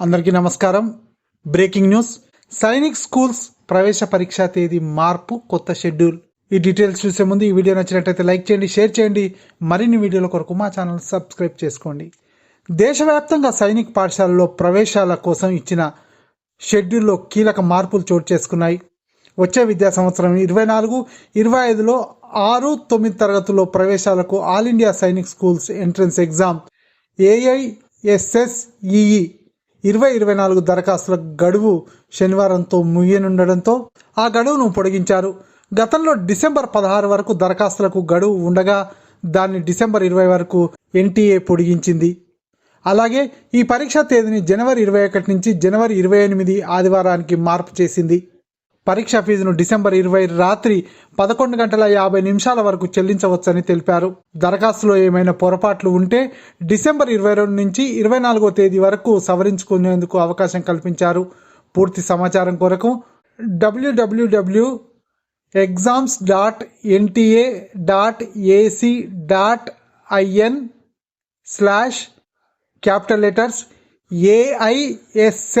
అందరికీ నమస్కారం. Breaking news. Sainik schools ప్రవేశ పరీక్షా తేదీ మార్పు కొత్త షెడ్యూల్. ఈ డీటెయిల్స్ చూసే ముందు ఈ వీడియో నచ్చినట్లయితే లైక్ చేయండి షేర్ చేయండి. మరిన్ని వీడియోల కొరకు మా ఛానల్ సబ్స్క్రైబ్ చేసుకోండి. దేశవ్యాప్తంగా సైనిక్ పాఠశాలలో ప్రవేశాల కోసం ఇచ్చిన షెడ్యూల్లో కీలక మార్పులు చోటు చేసుకున్నాయి. వచ్చే విద్యా సంవత్సరం ఇరవై నాలుగు ఇరవై ఐదులో ఆరు తొమ్మిది తరగతుల్లో ప్రవేశాలకు all India Sainik schools entrance exam. AISSEE ఇరవై ఇరవై నాలుగు దరఖాస్తుల గడువు శనివారంతో ముగియనుండడంతో ఆ గడువును పొడిగించారు. గతంలో డిసెంబర్ పదహారు వరకు దరఖాస్తులకు గడువు ఉండగా దాన్ని డిసెంబర్ ఇరవై వరకు ఎన్టీఏ పొడిగించింది. అలాగే ఈ పరీక్షా తేదీని జనవరి ఇరవై ఒకటి నుంచి జనవరి ఇరవై ఎనిమిది ఆదివారానికి మార్పు చేసింది. పరీక్షా ఫీజును డిసెంబర్ ఇరవై రాత్రి పదకొండు గంటల యాభై నిమిషాల వరకు చెల్లించవచ్చని తెలిపారు. దరఖాస్తులో ఏమైనా పొరపాట్లు ఉంటే డిసెంబర్ ఇరవై రెండు నుంచి ఇరవై నాలుగో తేదీ వరకు సవరించుకునేందుకు అవకాశం కల్పించారు. పూర్తి సమాచారం కొరకు WWW exams dot NTA dot AC dot IN slash capital letters AISSEE